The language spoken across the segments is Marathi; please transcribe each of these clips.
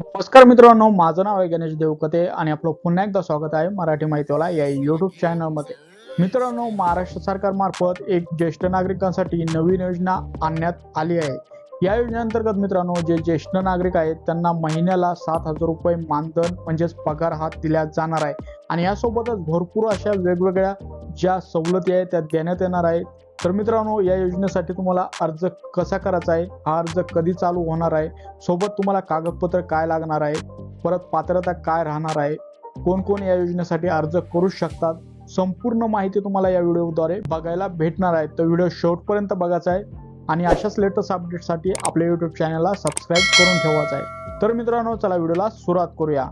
नमस्कार मित्रांनो माझं नाव आहे गणेश देवकते आणि आपलं पुन्हा एकदा स्वागत आहे मराठी माहितीवाला या युट्यूब चॅनलमध्ये मित्रांनो महाराष्ट्र सरकारमार्फत एक ज्येष्ठ नागरिकांसाठी नवीन योजना आणण्यात आली आहे. या योजनेअंतर्गत मित्रांनो जे ज्येष्ठ नागरिक आहेत त्यांना महिन्याला सात हजार रुपये मानधन म्हणजेच पगार हा दिला जाणार आहे. आणि यासोबतच भरपूर अशा वेगवेगळ्या ज्या सवलती आहेत त्या देण्यात येणार आहेत. तर मित्रांनो या योजनेसाठी तुम्हाला अर्ज कसा करायचा आहे? हा अर्ज कधी चालू होणार आहे? सोबत तुम्हाला कागदपत्र काय लागणार आहे? परत पात्रता काय राहणार आहे? कोण कोण या योजनेसाठी अर्ज करू शकतात? संपूर्ण माहिती तुम्हाला या व्हिडिओद्वारे बघायला भेटणार आहे. तर व्हिडिओ शेवटपर्यंत बघायचा आहे आणि अशाच लेटेस्ट अपडेटसाठी आपल्या युट्यूब चॅनलला सबस्क्राईब करून ठेवायचं आहे. तर मित्रांनो चला व्हिडिओला सुरुवात करूया.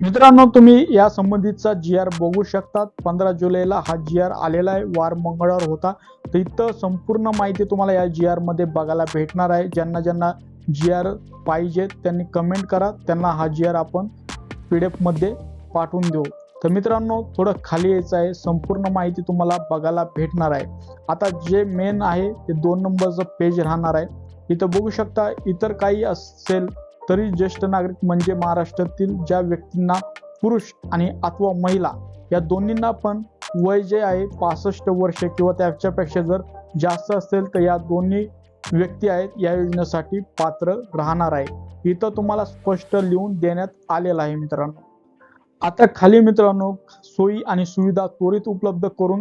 मित्रांनो तुम्ही या संबंधितचा जी आर बघू शकतात. पंधरा जुलैला हा जी आर आलेला आहे. वार मंगळवार होता. तर इथं संपूर्ण माहिती तुम्हाला या जी आरमध्ये बघायला भेटणार आहे. ज्यांना ज्यांना जी आर पाहिजे त्यांनी कमेंट करा. त्यांना हा जी आर आपण पी डी एफमध्ये पाठवून देऊ. तर मित्रांनो थोडं खाली यायचं आहे. संपूर्ण माहिती तुम्हाला बघायला भेटणार आहे. आता जे मेन आहे ते दोन नंबरचं पेज राहणार आहे. इथं बघू शकता इतर काही असेल तरी ज्येष्ठ नागरिक म्हणजे महाराष्ट्रातील ज्या व्यक्तींना पुरुष आणि अथवा महिला या दोन्हींना पण वय जे आहे पासष्ट वर्ष किंवा त्याच्यापेक्षा जर जास्त असेल तर या दोन्ही व्यक्ती आहेत या योजनेसाठी पात्र राहणार आहे. इथं तुम्हाला स्पष्ट लिहून देण्यात आलेलं आहे मित्रांनो. आता खाली मित्रांनो सोयी आणि सुविधा त्वरित उपलब्ध करून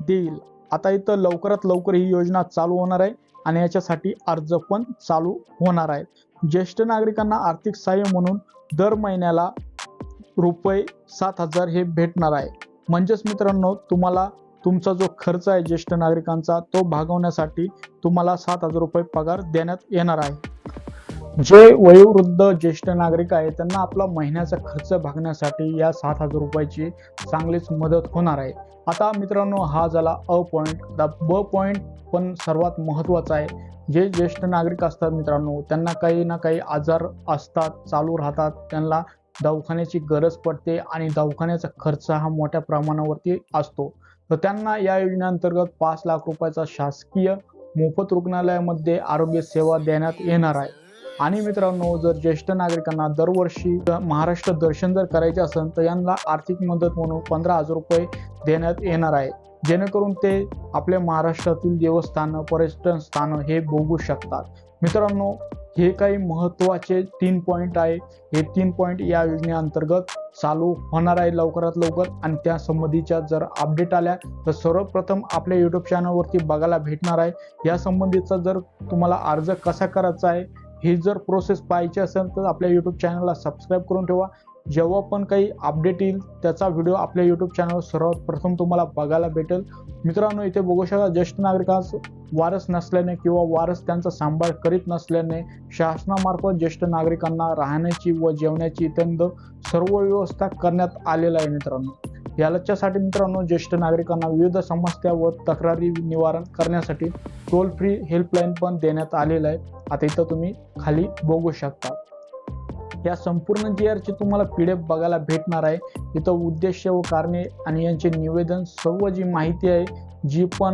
देईल. आता इथं लवकरात लवकर ही योजना चालू होणार आहे आणि याच्यासाठी अर्ज पण चालू होणार आहे. ज्येष्ठ नागरिकांना आर्थिक सहाय्य म्हणून दर महिन्याला रुपये सात हजार हे भेटणार आहे. म्हणजेच मित्रांनो तुम्हाला तुमचा जो खर्च आहे ज्येष्ठ नागरिकांचा तो भागवण्यासाठी तुम्हाला सात हजार रुपये पगार देण्यात येणार आहे. जे वयोवृद्ध ज्येष्ठ नागरिक आहे त्यांना आपला महिन्याचा खर्च भागण्यासाठी या सात हजार रुपयाची चांगलीच मदत होणार आहे. आता मित्रांनो हा झाला अ पॉईंट आता ब पॉईंट पण सर्वात महत्त्वाचा आहे. जे ज्येष्ठ नागरिक असतात मित्रांनो त्यांना काही ना काही आजार असतात चालू राहतात त्यांना दवाखान्याची गरज पडते आणि दवाखान्याचा खर्च हा मोठ्या प्रमाणावरती असतो. तर त्यांना या योजनेअंतर्गत पाच लाख रुपयाचा शासकीय मोफत रुग्णालयामध्ये आरोग्य सेवा देण्यात येणार आहे. आणि मित्रांनो जर ज्येष्ठ नागरिकांना दरवर्षी महाराष्ट्र दर्शन जर करायचे असेल तर यांना आर्थिक मदत म्हणून पंधरा हजार रुपये देण्यात येणार आहे. जेणेकरून ते आपल्या महाराष्ट्रातील देवस्थानं पर्यटन स्थानं हे बघू शकतात. मित्रांनो हे काही महत्त्वाचे तीन पॉईंट आहे. हे तीन पॉईंट या योजनेअंतर्गत चालू होणार आहे लवकरात लवकर. आणि त्या संबंधीच्या जर अपडेट आल्या तर सर्वप्रथम आपल्या यूट्यूब चॅनलवरती बघायला भेटणार आहे. या संबंधीचा जर तुम्हाला अर्ज कसा करायचा आहे ही जर प्रोसेस पाहायची असेल तर आपल्या यूट्यूब चॅनलला सबस्क्राईब करून ठेवा. जेव्हा पण काही अपडेट येईल त्याचा व्हिडिओ आपल्या यूट्यूब चॅनलवर सर्वात प्रथम तुम्हाला बघायला भेटेल. मित्रांनो इथे बघू शकता ज्येष्ठ नागरिकांस वारस नसल्याने किंवा वारस त्यांचा सांभाळ करीत नसल्याने शासनामार्फत ज्येष्ठ नागरिकांना राहण्याची व जेवण्याची इतर सर्व व्यवस्था करण्यात आलेला आहे मित्रांनो. याच्यासाठी मित्रांनो ज्येष्ठ नागरिकांना विविध समस्या व तक्रारी निवारण करण्यासाठी टोल फ्री हेल्पलाईन पण देण्यात आलेलं आहे. आता इथं तुम्ही खाली बघू शकता. या संपूर्ण जी आरची तुम्हाला पी डी एफ बघायला भेटणार आहे. इथं उद्देश व कारणे आणि यांचे निवेदन सर्व जी माहिती आहे जी पण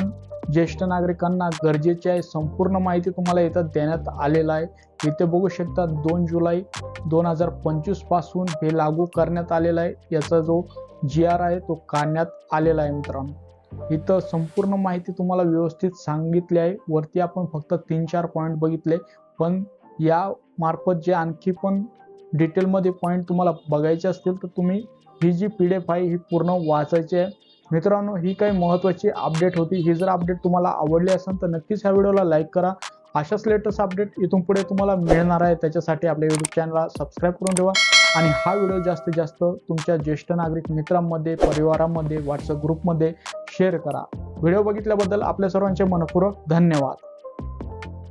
ज्येष्ठ नागरिकांना गरजेची आहे संपूर्ण माहिती तुम्हाला इथं देण्यात आलेलं आहे. इथे बघू शकता दोन जुलै दोन हजार पंचवीसपासून हे लागू करण्यात आलेलं आहे. याचा जो जी आर आहे तो काढण्यात आलेला आहे मित्रांनो. इथं संपूर्ण माहिती तुम्हाला व्यवस्थित सांगितली आहे. वरती आपण फक्त तीन चार पॉईंट बघितले. पण या मार्फत जे आणखी पण डिटेलमध्ये पॉईंट तुम्हाला बघायचे असतील तर तुम्ही ही जी पी डी एफ आहे ही पूर्ण वाचायची आहे. मित्रांनो ही काही महत्त्वाची अपडेट होती. ही जर अपडेट तुम्हाला आवडली असेल तर नक्कीच ह्या व्हिडिओला लाईक करा. अशाच लेटेस्ट अपडेट इथून पुढे तुम्हाला मिळणार आहे. त्याच्यासाठी आपल्या यूट्यूब चॅनलला सबस्क्राईब करून ठेवा. आणि हा व्हिडिओ जास्तीत जास्त तुमच्या ज्येष्ठ नागरिक मित्रांमध्ये परिवारामध्ये व्हॉट्सअप ग्रुपमध्ये शेअर करा. व्हिडिओ बघितल्याबद्दल आपल्या सर्वांचे मनपूर्वक धन्यवाद.